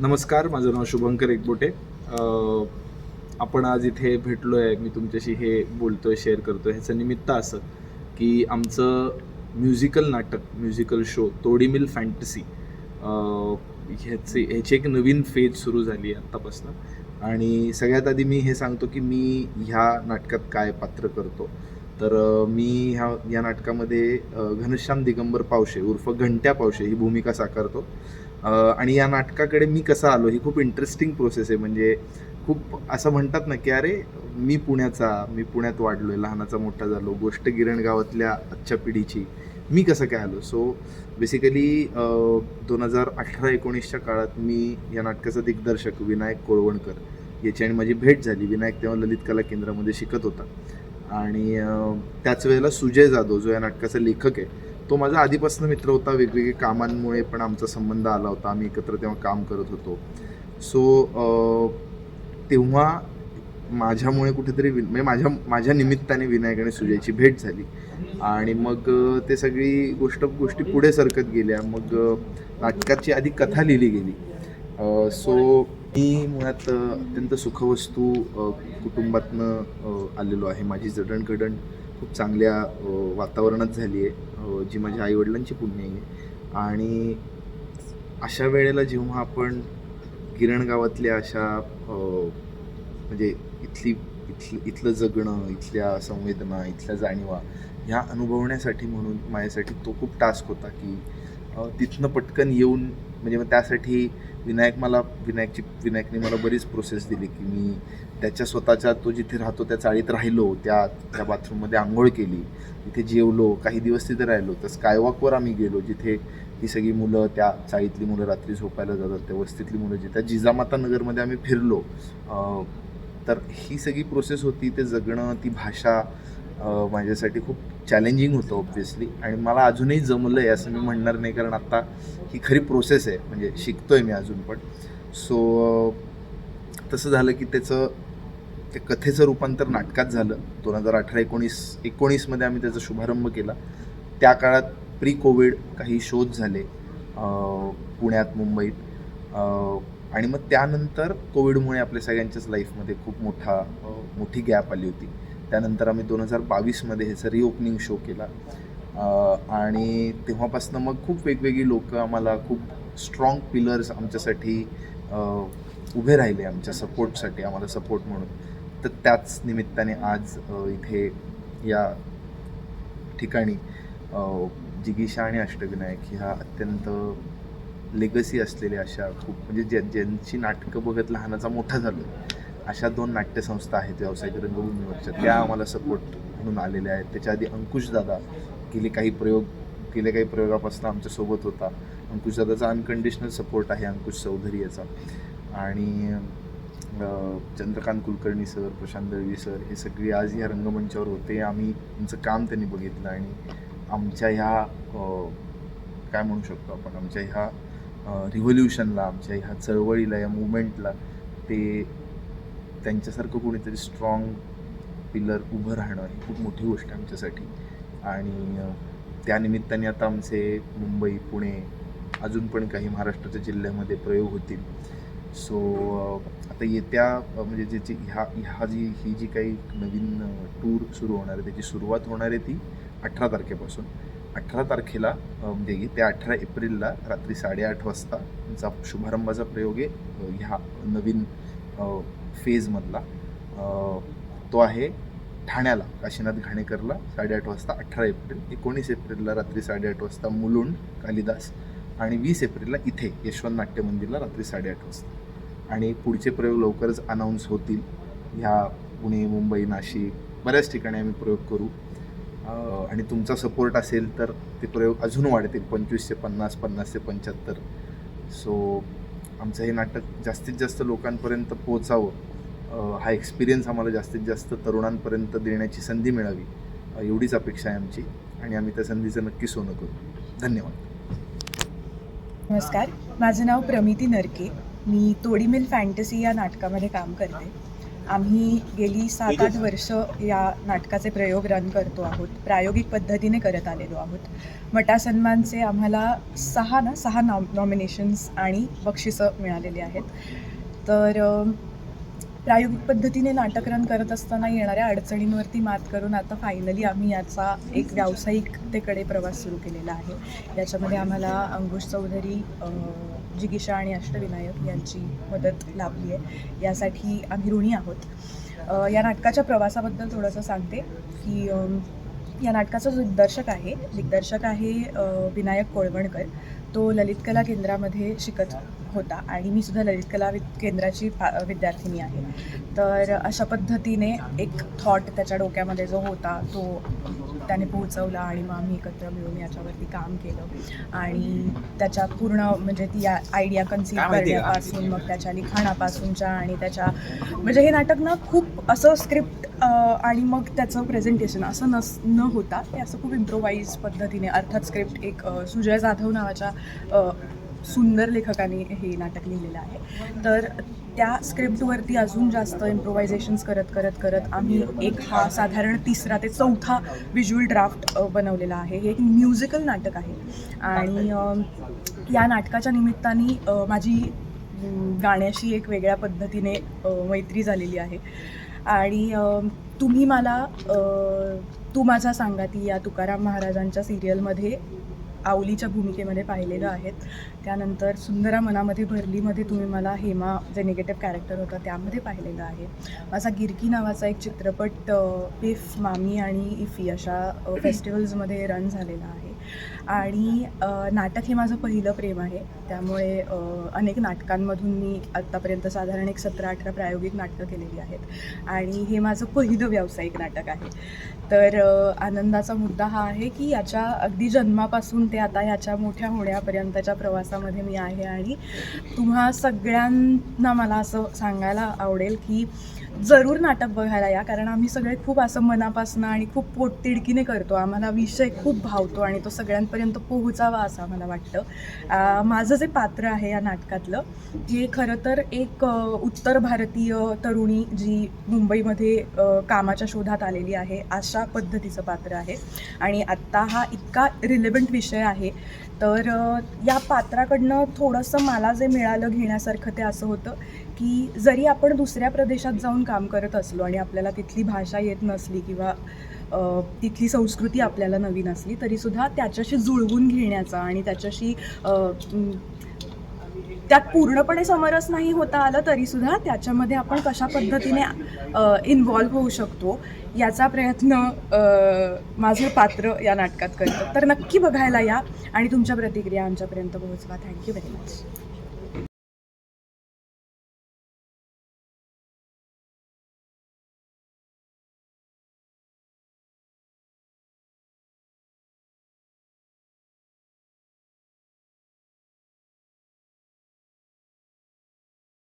नमस्कार माझं नाव शुभंकर एकबोटे. आपण आज इथे भेटलो आहे मी तुमच्याशी हे बोलतो आहे शेअर करतो आहे ह्याचं निमित्त असं की आमचं म्युझिकल नाटक म्युझिकल शो तोडी मिल फॅन्टसी ह्याचे ह्याची एक नवीन फेज सुरू झाली आहे आत्तापासून. आणि सगळ्यात आधी मी हे सांगतो की मी ह्या नाटकात काय पात्र करतो. तर मी ह्या या नाटकामध्ये घनश्याम दिगंबर पावशे उर्फ घंट्या पावशे ही भूमिका साकारतो. आणि या नाटकाकडे मी कसं आलो ही खूप इंटरेस्टिंग प्रोसेस आहे. म्हणजे खूप असं म्हणतात ना की अरे मी पुण्याचा मी पुण्यात वाढलो आहे लहानाचा मोठा झालो गोष्ट गिरण गावातल्या आजच्या पिढीची. मी कसं काय आलो? सो बेसिकली दोन हजार अठरा एकोणीसच्या काळात मी या नाटकाचा दिग्दर्शक विनायक कोळवणकर याची आणि माझी भेट झाली. विनायक तेव्हा ललित कला केंद्रामध्ये शिकत होता. आणि त्याच वेळेला सुजय जाधव जो या नाटकाचा लेखक आहे तो माझा आधीपासून मित्र होता वेगवेगळे कामांमुळे पण आमचा संबंध आला होता. आम्ही एकत्र तेव्हा काम करत होतो. सो तेव्हा माझ्यामुळे कुठेतरी वि- म्हणजे माझ्या माझ्या निमित्ताने विनायक आणि सुजयची भेट झाली. आणि मग ते सगळी गोष्ट गोष्टी पुढे सरकत गेल्या. मग नाटकाची आधी कथा लिहिली गेली. सो मी मुळात अत्यंत सुखवस्तू कुटुंबातनं आलेलो आहे. माझी जडणघडण खूप चांगल्या वातावरणात झाली आहे जी माझ्या आईवडिलांची पुण्य आहे. आणि अशा वेळेला जेव्हा आपण गिरणगावातल्या अशा म्हणजे इथली इथली इथलं जगणं इथल्या संवेदना इथल्या जाणीवा ह्या अनुभवण्यासाठी म्हणून माझ्यासाठी तो खूप टास्क होता की तिथनं पटकन येऊन म्हणजे मग त्यासाठी विनायक मला विनायकची विनायकने मला बरीच प्रोसेस दिली की मी त्याच्या स्वतःच्या तो जिथे राहतो त्या चाळीत राहिलो त्या त्या बाथरूममध्ये आंघोळ केली तिथे जेवलो काही दिवस तिथे राहिलो तर स्कायवॉकवर आम्ही गेलो जिथे ही सगळी मुलं त्या चाळीतली मुलं रात्री झोपायला जातात त्या वस्तीतली मुलं जी त्या जिजामाता नगरमध्ये आम्ही फिरलो. तर ही सगळी प्रोसेस होती ते जगणं ती भाषा माझ्यासाठी खूप चॅलेंजिंग होतं ऑब्व्हियसली आणि मला अजूनही जमलं आहे असं मी म्हणणार नाही कारण आत्ता ही खरी प्रोसेस आहे. म्हणजे शिकतो आहे मी अजून पण. सो तसं झालं की त्याचं ते कथेचं रूपांतर नाटकात झालं. दोन हजार अठरा एकोणीस एकोणीसमध्ये आम्ही त्याचा शुभारंभ केला. त्या काळात प्री कोविड काही शोध झाले पुण्यात मुंबईत. आणि मग त्यानंतर कोविडमुळे आपल्या सगळ्यांच्याच लाईफमध्ये खूप मोठा मोठी गॅप आली होती. त्यानंतर आम्ही दोन हजार बावीसमध्ये ह्याचा रिओपनिंग शो केला. आणि तेव्हापासून मग खूप वेगवेगळी लोक आम्हाला खूप स्ट्रॉंग पिलर्स आमच्यासाठी उभे राहिले आमच्या सपोर्टसाठी आम्हाला सपोर्ट म्हणून. तर त्याच निमित्ताने आज इथे या ठिकाणी जिगीशा जिगीषा आणि अष्टविनायक ह्या अत्यंत लेगसी असलेल्या अशा खूप म्हणजे ज्या ज्यांची नाटकं बघत लहानाचा मोठा झालो अशा दोन नाट्यसंस्था आहेत व्यावसायिक रंगभूमीवरच्या त्या आम्हाला सपोर्ट म्हणून आलेल्या आहेत. त्याच्या आधी अंकुशदादा गेले काही प्रयोग गेल्या काही प्रयोगापासून आमच्यासोबत होता. अंकुशदादाचा अनकंडिशनल सपोर्ट आहे अंकुश चौधरी याचा. आणि चंद्रकांत कुलकर्णी सर प्रशांत दळवी सर हे सगळे आज ह्या रंगमंचावर होते. आम्ही तुमचं काम त्यांनी बघितलं आणि आमच्या ह्या काय म्हणू शकतो आपण? आमच्या ह्या रिव्होल्युशनला आमच्या ह्या चळवळीला या मुवमेंटला ते त्यांच्यासारखं कोणीतरी स्ट्रॉंग पिलर उभं राहणं ही खूप मोठी गोष्ट आहे आमच्यासाठी. आणि त्यानिमित्ताने आता आमचे मुंबई पुणे अजून पण काही महाराष्ट्राच्या जिल्ह्यामध्ये प्रयोग होतील. सो आता येत्या म्हणजे ज्याची ह्या ह्या जी ही जी काही नवीन टूर सुरू होणार आहे त्याची सुरुवात होणार आहे ती अठरा तारखेपासून. अठरा तारखेला म्हणजे त्या अठरा एप्रिलला रात्री साडेआठ वाजता आमचा शुभारंभाचा प्रयोग आहे ह्या नवीन फेजमधला तो आहे ठाण्याला काशीनाथ घाणेकरला साडेआठ वाजता अठरा एप्रिल एकोणीस एप्रिलला रात्री साडेआठ वाजता मुलुंड कालिदास आणि वीस एप्रिलला इथे यशवंत नाट्य मंदिरला रात्री साडेआठ वाजता. आणि पुढचे प्रयोग लवकरच अनाऊन्स होतील. ह्या पुणे मुंबई नाशिक बऱ्याच ठिकाणी आम्ही प्रयोग करू. आणि तुमचा सपोर्ट असेल तर ते प्रयोग अजून वाढतील. पंचवीसशे पन्नास पन्नास ते पंच्याहत्तर. सो आमचं हे नाटक जास्तीत जास्त लोकांपर्यंत पोचावं हा एक्सपिरियन्स आम्हाला जास्तीत जास्त तरुणांपर्यंत देण्याची संधी मिळावी एवढीच अपेक्षा आहे आमची आणि आम्ही त्या संधीचं नक्की सोनं करू. धन्यवाद. नमस्कार. माझं नाव प्रमिती नरके. मी तोडी मिल फॅन्टसी या नाटकामध्ये काम करते. आम्ही गेली सात आठ वर्ष या नाटकाचे प्रयोग रन करतो आहोत. प्रायोगिक पद्धतीने करत आलेलो आहोत. मटा सन्मानचे आम्हाला सहा ना सहा नॉ नॉमिनेशन्स आणि बक्षिसं मिळालेली आहेत. तर प्रायोगिक पद्धतीने नाटक रन करत असताना येणाऱ्या अडचणींवरती मात करून आता फायनली आम्ही याचा एक व्यावसायिकतेकडे प्रवास सुरू केलेला आहे. याच्यामध्ये आम्हाला अंकुश चौधरी जिगीषा आणि अष्टविनायक यांची मदत लाभली आहे. यासाठी आम्ही ऋणी आहोत. या नाटकाच्या प्रवासाबद्दल थोडंसं सांगते की या नाटकाचा जो दिग्दर्शक आहे दिग्दर्शक आहे विनायक कोळवणकर. तो ललित कला केंद्रामध्ये शिकत होता आणि मी सुद्धा ललित कला वि केंद्राची विद्यार्थिनी आहे. तर अशा पद्धतीने एक थॉट त्याच्या डोक्यामध्ये जो होता तो त्याने पोहोचवला आणि मग आम्ही एकत्र मिळून याच्यावरती काम केलं आणि त्याच्या पूर्ण म्हणजे ती आयडिया कन्सिव्ह? करण्यापासून मग त्याच्या लिखाणापासूनच्या आणि त्याच्या म्हणजे हे नाटक ना खूप असं स्क्रिप्ट आणि मग त्याचं प्रेझेंटेशन असं नस न होता ते असं खूप इम्प्रोवाईज पद्धतीने अर्थात स्क्रिप्ट एक सुजय जाधव नावाच्या सुंदर लेखकाने हे नाटक लिहिलेलं आहे तर त्या स्क्रिप्टवरती अजून जास्त इम्प्रोव्हायझेशन्स करत करत करत आम्ही एक हा साधारण तिसरा ते चौथा व्हिज्युअल ड्राफ्ट बनवलेला आहे. हे एक म्युझिकल नाटक आहे. आणि या नाटकाच्या निमित्ताने माझी गाण्याशी एक वेगळ्या पद्धतीने मैत्री झालेली आहे. आणि तुम्ही मला तू माझा सांगाती या तुकाराम महाराजांच्या सिरियलमध्ये आवलीच्या भूमिकेमध्ये पाहिलेलं आहेत. त्यानंतर सुंदरा मनामध्ये भरलीमध्ये तुम्ही मला हेमा जे निगेटिव्ह कॅरेक्टर होतं त्यामध्ये पाहिलेलं आहे. माझा गिरकी नावाचा एक चित्रपट इफ पिफ मामी आणि इफी अशा फेस्टिवल्समध्ये रन झालेला आहे. आणि नाटक हे माझं पहिलं प्रेम आहे. त्यामुळे अनेक नाटकांमधून मी आत्तापर्यंत साधारण एक सतरा अठरा प्रायोगिक नाटकं केलेली आहेत. आणि हे माझं पहिलं व्यावसायिक नाटक आहे. तर आनंदाचा मुद्दा हा आहे की याच्या अगदी जन्मापासून ते आता ह्याच्या मोठ्या होण्यापर्यंतच्या प्रवासामध्ये मी आहे आणि तुम्हा सगळ्यांना मला असं सांगायला आवडेल की जरूर नाटक बघायला या. कारण आम्ही सगळे खूप असं मनापासून आणि खूप पोटतिडकीने करतो. आम्हाला विषय खूप भावतो आणि तो सगळ्यांपर्यंत पोहोचावा असं मला वाटतं. माझं जे पात्र आहे या नाटकातलं हे खरं तर एक उत्तर भारतीय तरुणी जी मुंबईमध्ये कामाच्या शोधात आलेली आहे अशा पद्धतीचं पात्र आहे. आणि आत्ता हा इतका रिलेव्हंट विषय आहे तर या पात्राकडनं थोडंसं मला जे मिळालं घेण्यासारखं ते असं होतं की जरी आपण दुसऱ्या प्रदेशात जाऊन काम करत असलो आणि आपल्याला तिथली भाषा येत नसली किंवा तिथली संस्कृती आपल्याला नवीन असली तरीसुद्धा त्याच्याशी जुळवून घेण्याचा आणि त्याच्याशी त्यात पूर्णपणे समरस नाही होता आलं तरीसुद्धा त्याच्यामध्ये आपण कशा पद्धतीने इन्व्हॉल्व्ह होऊ शकतो याचा प्रयत्न माझं पात्र या नाटकात करतं तर नक्की बघायला या आणि तुमच्या प्रतिक्रिया आमच्यापर्यंत पोहोचवा. Thank you very much